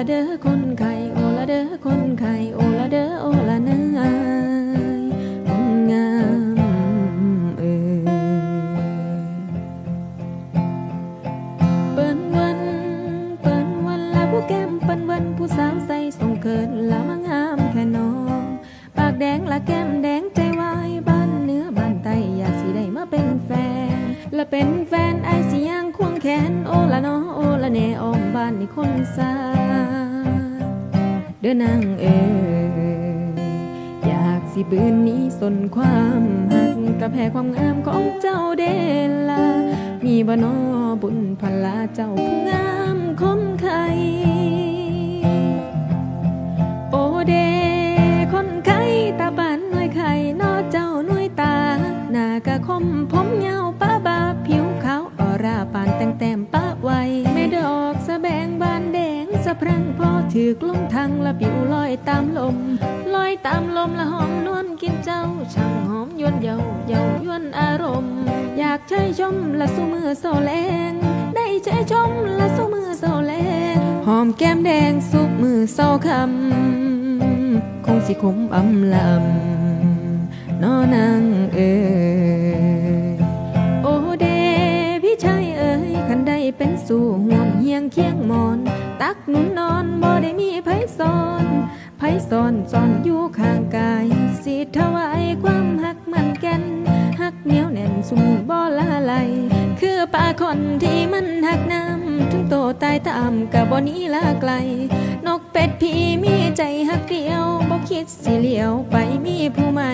ละเด้อคนไข้โอละเด้อคนไข้โอละเด้อโอละเนื้อคนงามเอ่ยเปิ้นวันเปิ้นวันละผู้แก้มเปิ้นวันผู้สาวใส่ทรงเกินละมางามแค่น้องปากแดงละแก้มแดงใจวายบ้านเนื้อบ้านใต้อยากสิได้มาเป็นแฟนและเป็นแฟนไอายสิย่างควงแขนโอละน้อโอละแน่ออมบ้านนี่คนสา เด้อนางเอ๋ยอยากสิบืนนี้สนความหักกับแพความงามของเจ้าเดลามีบนอบุญพลาเจ้าผู้งามคมไข่โอเด คนไข้ตาบานหน่วยไข่นอเจ้าหน่วยตา หน้ากะคมผมยาวป้าบาผิวขาวออราปานแต่งแต้มป้าไวไม่ดอกสะแบงบานแดงสะพรังพอ ถือกลงทางละปิวลอยตามลม ลอยตามลมละหอมนวลกินเจ้า ช่างหอมยวนเยาเยาวยวนอารมณ์ อยากใช้ชมละสู้มือโซแลงได้ใช้ชมละสู้มือโซแลงหอมแก้มแดงสุกมือเศร้าคำคงสิคมอำลำนอนางเอ๋ย เป็นสู่ห่วงเฮียงเคียงมอน ตักหนุนนอนบ่ได้มีไผสอนไผสอนสอนอยู่ข้างกาย สิถวายความหักมันแก่นหักเหนียวแน่นสุมบ่ละไหลคือป่าคนที่มันหักน้ำถึงโตตายตามกับบ่นี้ละไกล นกเป็ดพี่มีใจหักเดียวบ่คิดสิเหลียวไปมีผู้ใหม่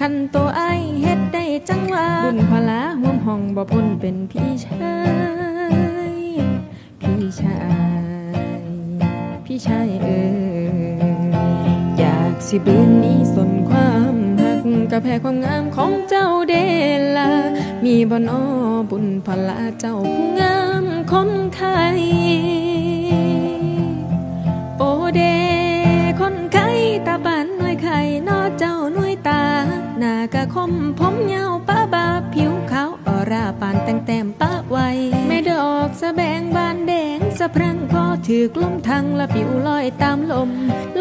คันตัวไอเฮ็ดได้จังว่าบุญพลาห่วมห้องบ่พ้นเป็นพี่ชาย พี่ชาย พี่ชายเอ๋ยอยากสิบืนนี้สนความหักกับแพ้ความงามของเจ้าเดลา มีบ่นอบุญพลาเจ้าผู้งามคนไทยโอเดคนไข้ตาบานหน่วยไข่นอเจ้าหน่วยตา หน้ากะคมผมยาวป้าบาผิวขาวออร่าปานแต่งแต้มป้า สะแบงบานแดงสะพรังพอถือกลมทางละปิวลอยตามลม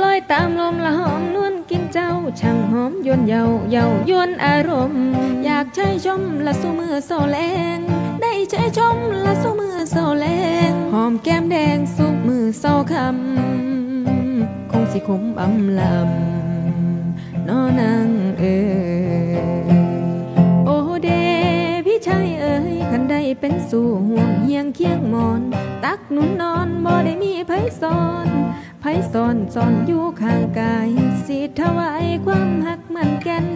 ลอยตามลมละหอมนวลกินเจ้า ช่างหอมยวนเยาเยายวนอารมณ์ อยากใช้ชมละสู้มือโซแลงได้ใช้ชมละสู้มือโซแลงหอมแก้มแดงสุกมือเศร้าคำคงสิคมอำลำนอนาง ตักหนุนนอนบ่ได้มีไผสอนไผสอนสอนอยู่ข้างกาย สิถวายความหักมันแก่น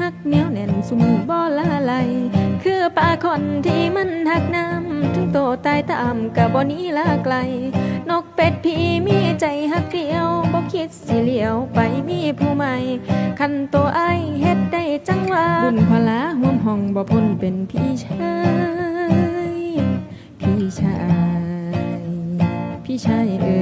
หักเหนียวแน่นสุมบ่ละไหลคือป่าคนที่มันหักน้ำถึงโตตายตามกับบ่นี้ละไกล นกเป็ดพี่มีใจหักเกลียวบ่คิดสิเหลียวไปมีผู้ใหม่ คันตัวไอเฮ็ดได้จังว่าบุญพลาห่วมห้องบ่พ้นเป็นพี่ชาย พี่ชายพี่ชายเอ๋ย